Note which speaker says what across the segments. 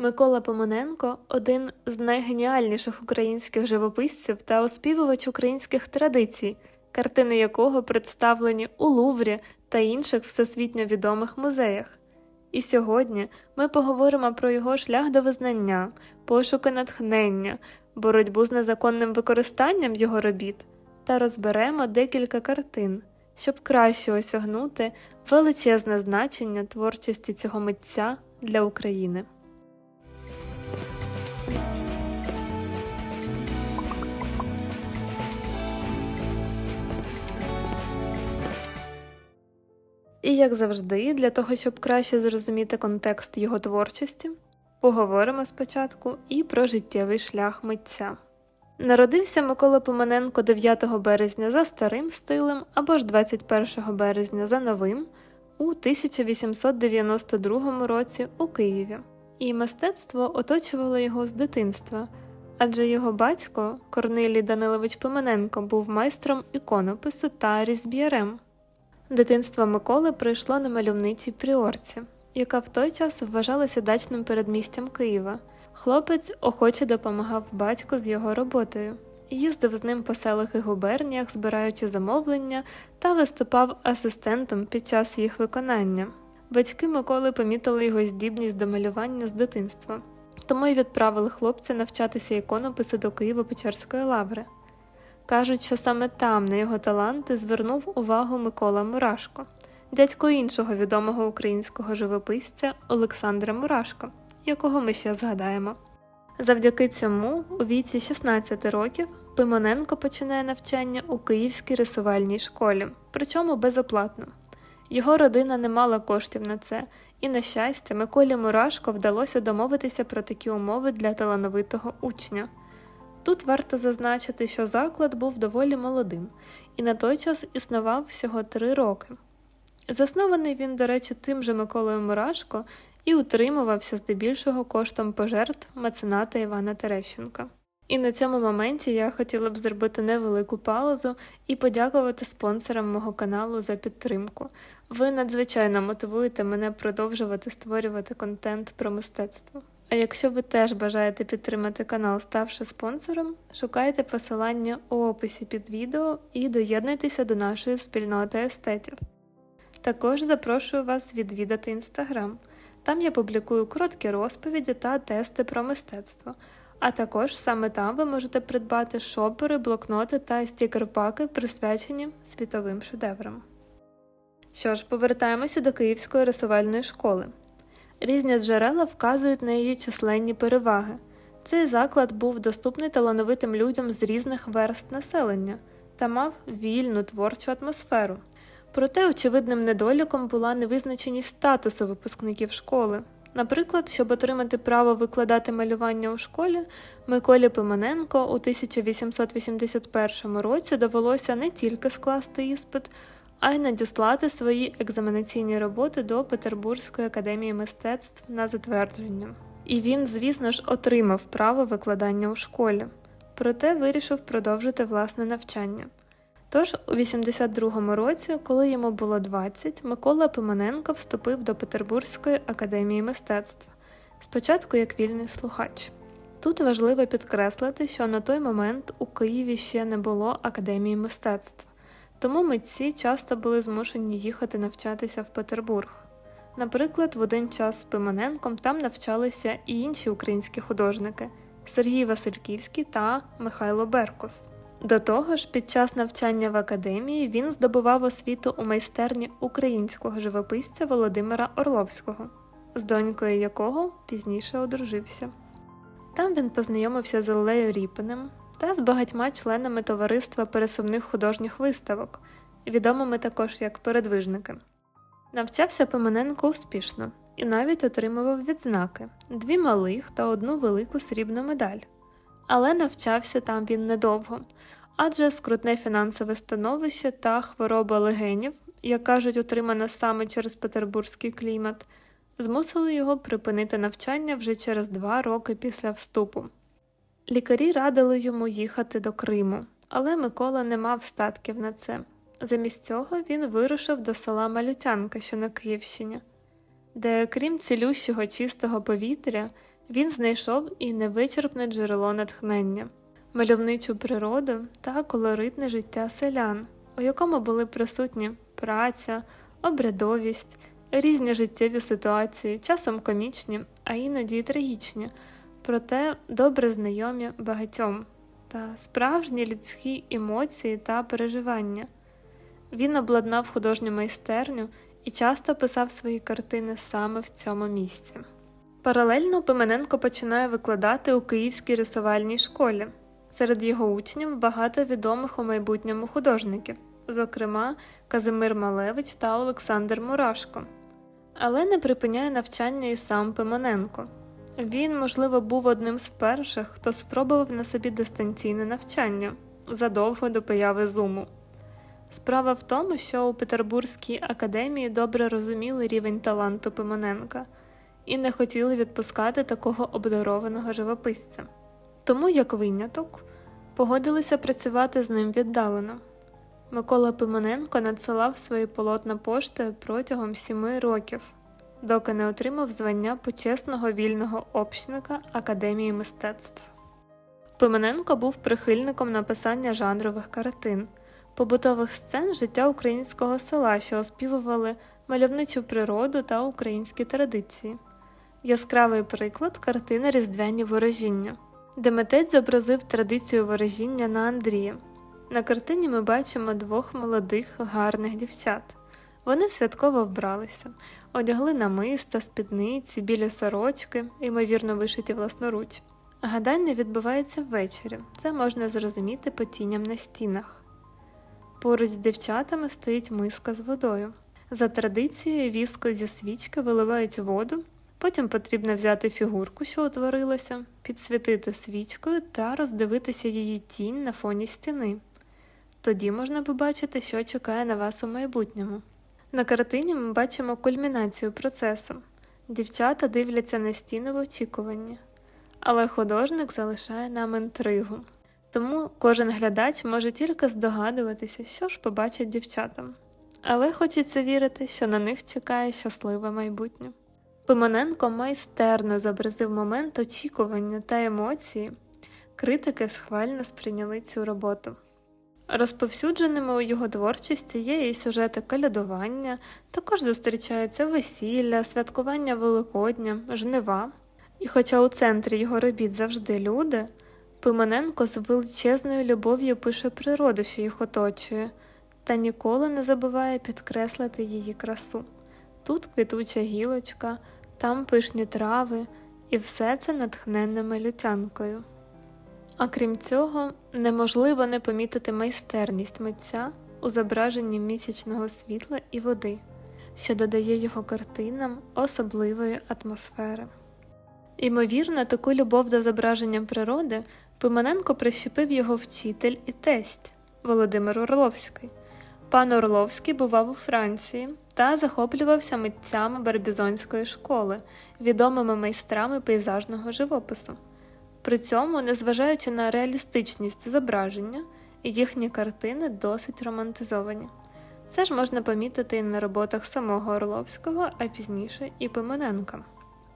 Speaker 1: Микола Помоненко один з найгеніальніших українських живописців та оспівувач українських традицій, картини якого представлені у Луврі та інших всесвітньо відомих музеях. І сьогодні ми поговоримо про його шлях до визнання, пошуки натхнення, боротьбу з незаконним використанням його робіт та розберемо декілька картин, щоб краще осягнути величезне значення творчості цього митця для України. І як завжди, для того, щоб краще зрозуміти контекст його творчості, поговоримо спочатку і про життєвий шлях митця. Народився Микола Поманенко 9 березня за старим стилем або ж 21 березня за новим у 1892 році у Києві, і мистецтво оточувало його з дитинства, адже його батько Корнилій Данилович Поманенко був майстром іконопису та різб'ярем. Дитинство Миколи пройшло на мальовничій пріорці, яка в той час вважалася дачним передмістям Києва. Хлопець охоче допомагав батьку з його роботою, їздив з ним по селах і губерніях, збираючи замовлення, та виступав асистентом під час їх виконання. Батьки Миколи помітили його здібність до малювання з дитинства, тому й відправили хлопця навчатися іконопису до Києво-Печерської лаври. Кажуть, що саме там на його таланти звернув увагу Микола Мурашко, дядько іншого відомого українського живописця Олександра Мурашко, якого ми ще згадаємо. Завдяки цьому, у віці 16 років, Пимоненко починає навчання у Київській рисувальній школі, причому безоплатно. Його родина не мала коштів на це, і, на щастя, Миколі Мурашко вдалося домовитися про такі умови для талановитого учня. Тут варто зазначити, що заклад був доволі молодим і на той час існував всього три роки. Заснований він, до речі, тим же Миколою Мурашко і утримувався здебільшого коштом пожертв мецената Івана Терещенка. І на цьому моменті я хотіла б зробити невелику паузу і подякувати спонсорам мого каналу за підтримку. Ви надзвичайно мотивуєте мене продовжувати створювати контент про мистецтво. А якщо ви теж бажаєте підтримати канал, ставши спонсором, шукайте посилання у описі під відео і доєднуйтеся до нашої спільноти естетів. Також запрошую вас відвідати інстаграм. Там я публікую короткі розповіді та тести про мистецтво. А також саме там ви можете придбати шопери, блокноти та стікер-паки, присвячені світовим шедеврам. Що ж, повертаємося до Київської рисувальної школи. Різні джерела вказують на її численні переваги. Цей заклад був доступний талановитим людям з різних верст населення та мав вільну творчу атмосферу. Проте очевидним недоліком була невизначеність статусу випускників школи. Наприклад, щоб отримати право викладати малювання у школі, Миколі Пимоненко у 1881 році довелося не тільки скласти іспит, а й надіслати свої екзаменаційні роботи до Петербурзької академії мистецтв на затвердження. І він, звісно ж, отримав право викладання у школі, проте вирішив продовжити власне навчання. Тож у 82-му році, коли йому було 20, Микола Пимоненко вступив до Петербурзької академії мистецтв, спочатку як вільний слухач. Тут важливо підкреслити, що на той момент у Києві ще не було академії мистецтв, тому митці часто були змушені їхати навчатися в Петербург. Наприклад, в один час з Пимоненком там навчалися і інші українські художники Сергій Васильківський та Михайло Беркус. До того ж, під час навчання в академії він здобував освіту у майстерні українського живописця Володимира Орловського, з донькою якого пізніше одружився. Там він познайомився з Іллею Ріпиним та з багатьма членами товариства пересувних художніх виставок, відомими також як передвижники. Навчався Пимененко успішно і навіть отримував відзнаки дві малих та одну велику срібну медаль. Але навчався там він недовго, адже скрутне фінансове становище та хвороба легенів, як кажуть, отримана саме через петербурзький клімат, змусили його припинити навчання вже через два роки після вступу. Лікарі радили йому їхати до Криму, але Микола не мав статків на це. Замість цього він вирушив до села Малютянка, що на Київщині, де, крім цілющого чистого повітря, він знайшов і невичерпне джерело натхнення, мальовничу природу та колоритне життя селян, у якому були присутні праця, обрядовість, різні життєві ситуації, часом комічні, а іноді й трагічні, проте добре знайомі багатьом та справжні людські емоції та переживання. Він обладнав художню майстерню і часто писав свої картини саме в цьому місці. Паралельно Пимененко починає викладати у Київській рисувальній школі. Серед його учнів багато відомих у майбутньому художників, зокрема Казимир Малевич та Олександр Мурашко. Але не припиняє навчання і сам Пимененко. Він, можливо, був одним з перших, хто спробував на собі дистанційне навчання задовго до появи зуму. Справа в тому, що у Петербурзькій академії добре розуміли рівень таланту Пимоненка і не хотіли відпускати такого обдарованого живописця. Тому, як виняток, погодилися працювати з ним віддалено. Микола Пимоненко надсилав свої полотна поштою протягом сіми років, доки не отримав звання почесного вільного общника Академії мистецтв. Пимененко був прихильником написання жанрових картин, побутових сцен життя українського села, що оспівували мальовничу природу та українські традиції. Яскравий приклад картини Різдвяні ворожіння, де митець зобразив традицію ворожіння на Андрія. На картині ми бачимо двох молодих гарних дівчат. Вони святково вбралися, одягли намиста, спідниці, білі сорочки, ймовірно, вишиті власноруч. Гадання відбувається ввечері, це можна зрозуміти по тіням на стінах. Поруч з дівчатами стоїть миска з водою. За традицією, віск зі свічки виливають воду, потім потрібно взяти фігурку, що утворилася, підсвітити свічкою та роздивитися її тінь на фоні стіни. Тоді можна побачити, що чекає на вас у майбутньому. На картині ми бачимо кульмінацію процесу. Дівчата дивляться на стіни в очікуванні, але художник залишає нам інтригу. Тому кожен глядач може тільки здогадуватися, що ж побачать дівчатам. Але хочеться вірити, що на них чекає щасливе майбутнє. Пимоненко майстерно зобразив момент очікування та емоції. Критики схвально сприйняли цю роботу. Розповсюдженими у його творчості є і сюжети калядування, також зустрічаються весілля, святкування Великодня, жнива. І хоча у центрі його робіт завжди люди, Пимоненко з величезною любов'ю пише природу, що їх оточує, та ніколи не забуває підкреслити її красу. Тут квітуча гілочка, там пишні трави, і все це натхненне малютянкою. А крім цього, неможливо не помітити майстерність митця у зображенні місячного світла і води, що додає його картинам особливої атмосфери. Ймовірно, таку любов до зображення природи Пимоненко прищепив його вчитель і тесть Володимир Орловський. Пан Орловський бував у Франції та захоплювався митцями Барбізонської школи, відомими майстрами пейзажного живопису. При цьому, незважаючи на реалістичність зображення, їхні картини досить романтизовані. Це ж можна помітити і на роботах самого Орловського, а пізніше і Пимоненка.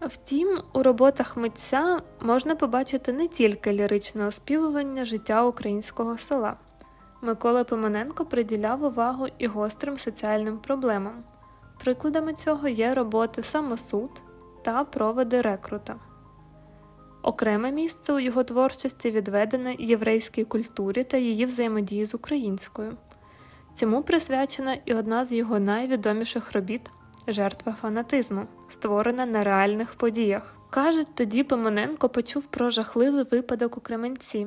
Speaker 1: Втім, у роботах митця можна побачити не тільки ліричне оспівування життя українського села. Микола Пимоненко приділяв увагу і гострим соціальним проблемам. Прикладами цього є роботи Самосуд та проводи рекрута. Окреме місце у його творчості відведене єврейській культурі та її взаємодії з українською. Цьому присвячена і одна з його найвідоміших робіт Жертва фанатизму, створена на реальних подіях. Кажуть, тоді Пимоненко почув про жахливий випадок у Кременці,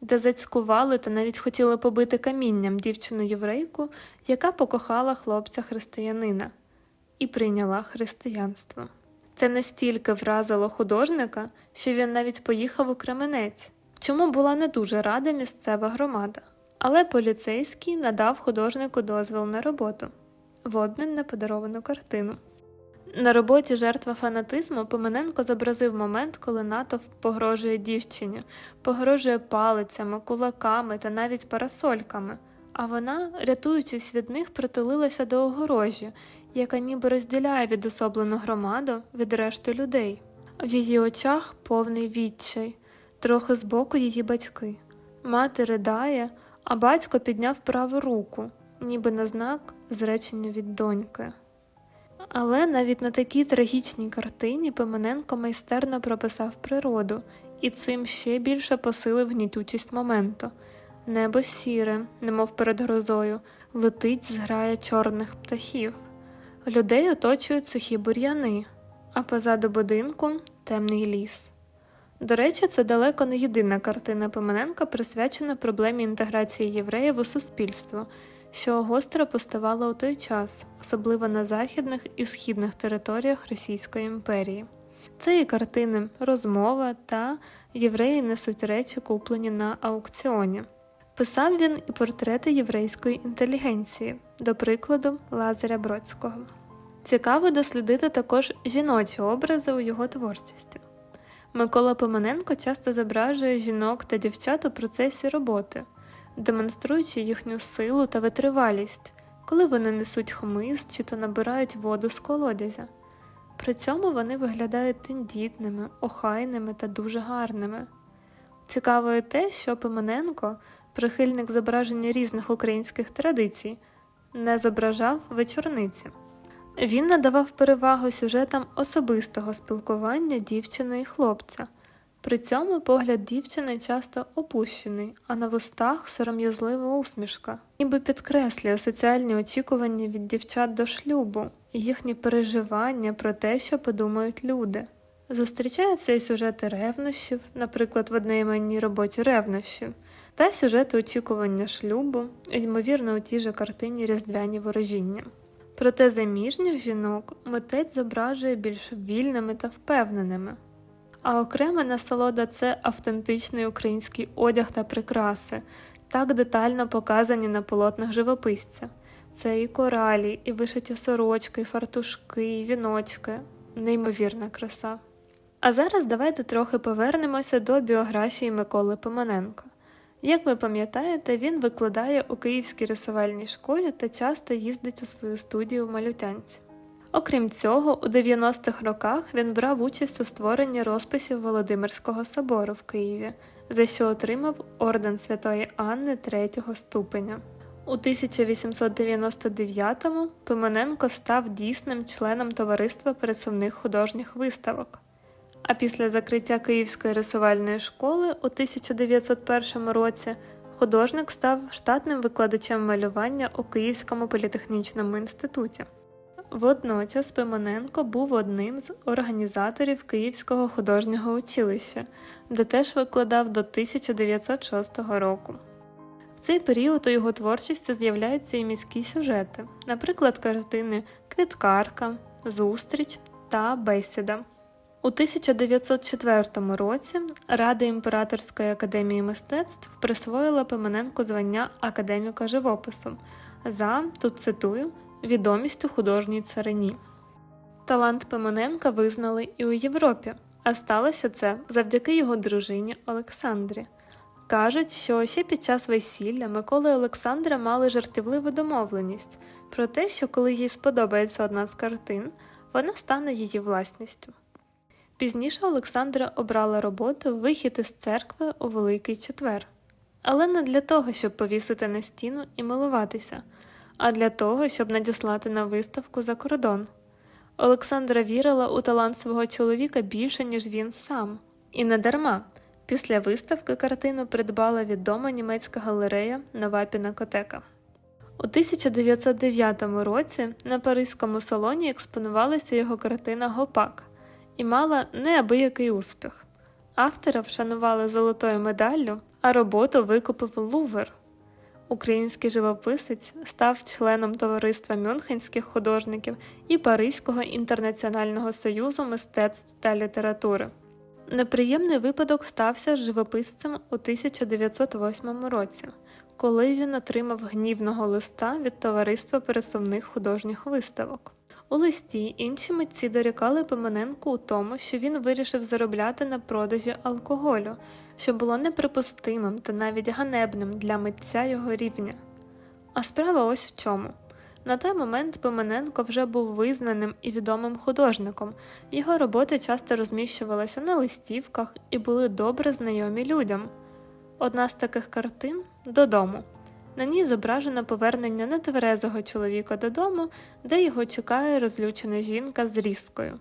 Speaker 1: де зацькували та навіть хотіли побити камінням дівчину єврейку, яка покохала хлопця християнина і прийняла християнство. Це настільки вразило художника, що він навіть поїхав у Кременець, чому була не дуже рада місцева громада. Але поліцейський надав художнику дозвіл на роботу в обмін на подаровану картину. На роботі жертва фанатизму Пимененко зобразив момент, коли натовп погрожує дівчині, погрожує палицями, кулаками та навіть парасольками, а вона, рятуючись від них, притулилася до огорожі, яка ніби розділяє відособлену громаду від решти людей. В її очах повний відчай, трохи збоку її батьки. Мати ридає, а батько підняв праву руку, ніби на знак зречення від доньки. Але навіть на такій трагічній картині Пимененко майстерно прописав природу і цим ще більше посилив гнітючість моменту. Небо сіре, немов перед грозою, летить зграя чорних птахів. Людей оточують сухі бур'яни, а позаду будинку темний ліс. До речі, це далеко не єдина картина Пимененка, присвячена проблемі інтеграції євреїв у суспільство, що гостро поставала у той час, особливо на західних і східних територіях Російської імперії. Це і картини Розмова та Євреї несуть речі, куплені на аукціоні. Писав він і портрети єврейської інтелігенції, до прикладу Лазаря Бродського. Цікаво дослідити також жіночі образи у його творчості. Микола Пимененко часто зображує жінок та дівчат у процесі роботи, демонструючи їхню силу та витривалість, коли вони несуть хмиз чи то набирають воду з колодязя. При цьому вони виглядають тендітними, охайними та дуже гарними. Цікаво і те, що Пимененко, прихильник зображення різних українських традицій, не зображав вечорниці. Він надавав перевагу сюжетам особистого спілкування дівчини і хлопця. При цьому погляд дівчини часто опущений, а на вустах сором'язлива усмішка, ніби підкреслює соціальні очікування від дівчат до шлюбу і їхні переживання про те, що подумають люди. Зустрічаються і сюжети ревнощів, наприклад, в одноіменній роботі ревнощів, та сюжети очікування шлюбу, ймовірно, у тій же картині Різдвяні ворожіння. Проте заміжніх жінок митець зображує більш вільними та впевненими. А окрема насолода це автентичний український одяг та прикраси, так детально показані на полотнах живописця. Це і коралі, і вишиті сорочки, і фартушки, і віночки, неймовірна краса. А зараз давайте трохи повернемося до біографії Миколи Пимоненка. Як ви пам'ятаєте, він викладає у Київській рисувальній школі та часто їздить у свою студію в Малютянці. Окрім цього, у 90-х роках він брав участь у створенні розписів Володимирського собору в Києві, за що отримав орден Святої Анни третього ступеня. У 1899-му Пимененко став дійсним членом товариства пересувних художніх виставок. А після закриття Київської рисувальної школи у 1901 році художник став штатним викладачем малювання у Київському політехнічному інституті. Водночас Пимоненко був одним з організаторів Київського художнього училища, де теж викладав до 1906 року. В цей період у його творчості з'являються і міські сюжети, наприклад, картини Квіткарка, Зустріч та Бесіда. У 1904 році Рада Імператорської академії мистецтв присвоїла Пимененку звання академіка живопису за, тут цитую, відомість у художній царині. Талант Пимененка визнали і у Європі, а сталося це завдяки його дружині Олександрі. Кажуть, що ще під час весілля Микола і Олександра мали жартівливу домовленість про те, що коли їй сподобається одна з картин, вона стане її власністю. Пізніше Олександра обрала роботу вихід із церкви у Великий Четвер, але не для того, щоб повісити на стіну і милуватися, а для того, щоб надіслати на виставку за кордон. Олександра вірила у талант свого чоловіка більше, ніж він сам, і не дарма. Після виставки картину придбала відома німецька галерея Нова Пінакотека. У 1909 році на Паризькому салоні експонувалася його картина Гопак і мала неабиякий успіх. Автора вшанували золотою медаллю, а роботу викупив Лувр. Український живописець став членом товариства мюнхенських художників і Паризького інтернаціонального союзу мистецтв та літератури. Неприємний випадок стався з живописцем у 1908 році, коли він отримав гнівного листа від товариства пересувних художніх виставок. У листі інші митці дорікали Пимененку у тому, що він вирішив заробляти на продажі алкоголю, що було неприпустимим та навіть ганебним для митця його рівня. А справа ось в чому. На той момент Пимененко вже був визнаним і відомим художником. Його роботи часто розміщувалися на листівках і були добре знайомі людям. Одна з таких картин додому. На ній зображено повернення нетверезого чоловіка додому, де його чекає розлючена жінка з різкою.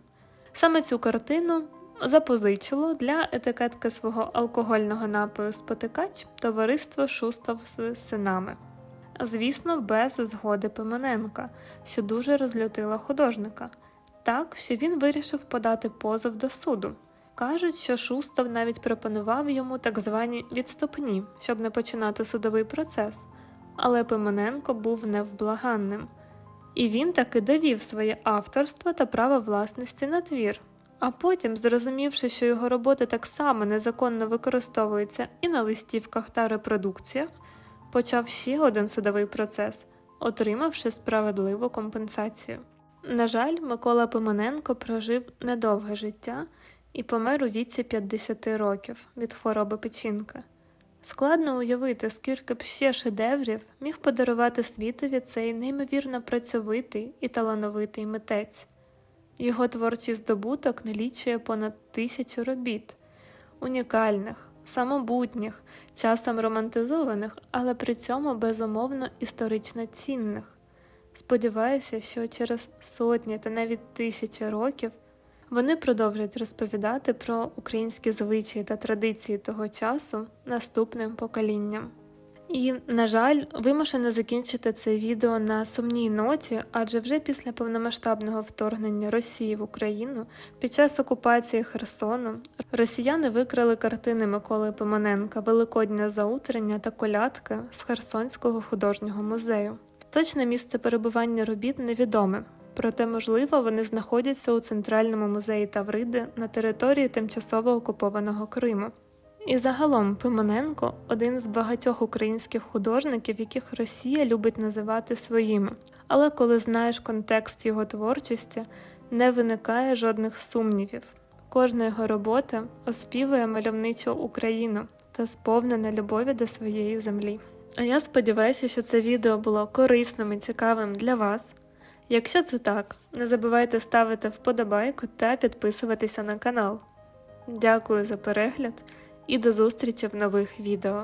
Speaker 1: Саме цю картину запозичило для етикетки свого алкогольного напою спотикач товариство Шустов з синами. Звісно, без згоди Пимененка, що дуже розлютила художника, так що він вирішив подати позов до суду. Кажуть, що Шустов навіть пропонував йому так звані відступні, щоб не починати судовий процес, але Пимененко був невблаганним. І він таки довів своє авторство та право власності на твір. А потім, зрозумівши, що його роботи так само незаконно використовуються і на листівках та репродукціях, почав ще один судовий процес, отримавши справедливу компенсацію. На жаль, Микола Пимоненко прожив недовге життя і помер у віці 50 років від хвороби печінки. Складно уявити, скільки б ще шедеврів міг подарувати світові цей неймовірно працьовитий і талановитий митець. Його творчий здобуток налічує понад тисячу робіт, унікальних, самобутніх, часом романтизованих, але при цьому безумовно історично цінних. Сподіваюся, що через сотні та навіть тисячі років вони продовжать розповідати про українські звичаї та традиції того часу наступним поколінням. І, на жаль, вимушено закінчити це відео на сумній ноті, адже вже після повномасштабного вторгнення Росії в Україну під час окупації Херсону росіяни викрали картини Миколи Пимоненка Великодня заутрення та колядки з Херсонського художнього музею. Точне місце перебування робіт невідоме, проте, можливо, вони знаходяться у Центральному музеї Тавриди на території тимчасово окупованого Криму. І загалом Пимоненко один з багатьох українських художників, яких Росія любить називати своїми. Але коли знаєш контекст його творчості, не виникає жодних сумнівів. Кожна його робота оспівує мальовничу Україну та сповнена любові до своєї землі. А я сподіваюся, що це відео було корисним і цікавим для вас. Якщо це так, не забувайте ставити вподобайку та підписуватися на канал. Дякую за перегляд і до зустрічі в нових відео.